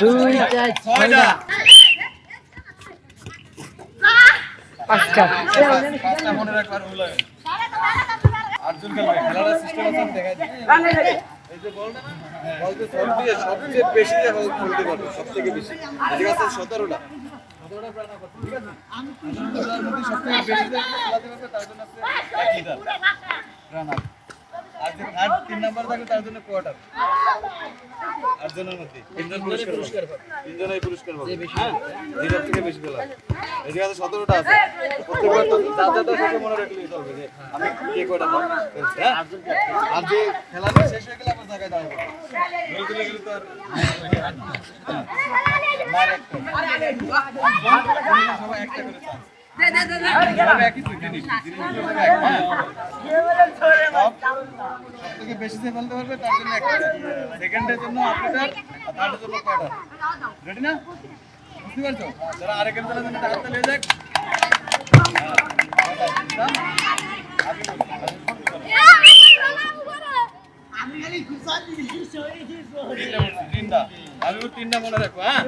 দুই দিয়ে সবচেয়ে বেশি বল খেলতে পারবে সব থেকে বেশি ঠিক আছে আর যে থার্ড তিন নাম্বার থাকবে তার জন্য কোয়ার্টার আটজনের মধ্যে। তিনজন পুরস্কার পাবে তিনজনের পুরস্কার পাবে হ্যাঁ যেটার থেকে বেশি খেলা এই জায়গাতে সতেরোটা আছে। প্রত্যেকবার তো মনে রাখলেই চলবে যে আমি কে কয়টা বল হ্যাঁ? আর যে খেলাটা শেষ হয়ে গেলে আবার জায়গায় দাঁড়াবো। গেলে তো আর। মার একটা সবাই একটা করে চান্স। সব একই তো জিনিস জিনিসগুলো সব এক। সব সব থেকে বেশি যে ফেলতে পারবে তার জন্য একটা সেকেন্ডের জন্য আপনাদের আর থার্ডের জন্য কোয়ার্টার রেডি না বুঝতে পারছ যারা আরেক জনের জন্য টাকা নিয়ে যাক হ্যাঁ, আগে বলো, আগে বলো। তিনটা বলছি, তিনটা আমি ওর তিনটা মনে রাখব হ্যাঁ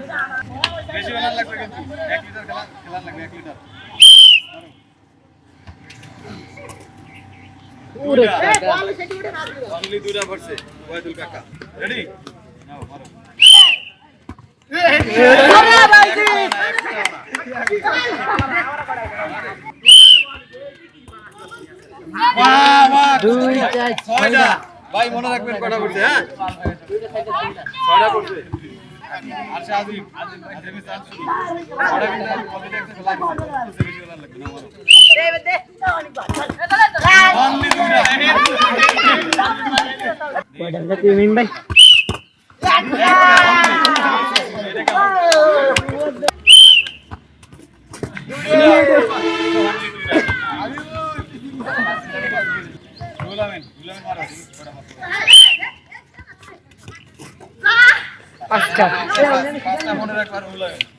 বেশি বেলার লাগবে কিন্তু এক লিটার খেলা খেলার লাগবে এক লিটার অনলি দুইটা পড়ছে ওয়াইদুল কাকা রেডি নাও মারো দুই চার ছয়টা ভাই মনে রাখবেন কটা করছে হ্যাঁ ছয়টা পড়ছে আর সে আজিম আজিম ভাই চান্স শুরু ছয়টা কিন্তু অলরেডি একটা খেলা বেশি লাগবে না পাঁচটা মনে রাখবার রুলামেন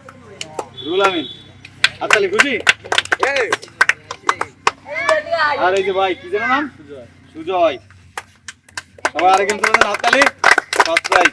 রুল আমিন। খুশি? আর এই যে ভাই কি যেন নাম? সুজয়। সবাই আরেকজন হাততালি। First prize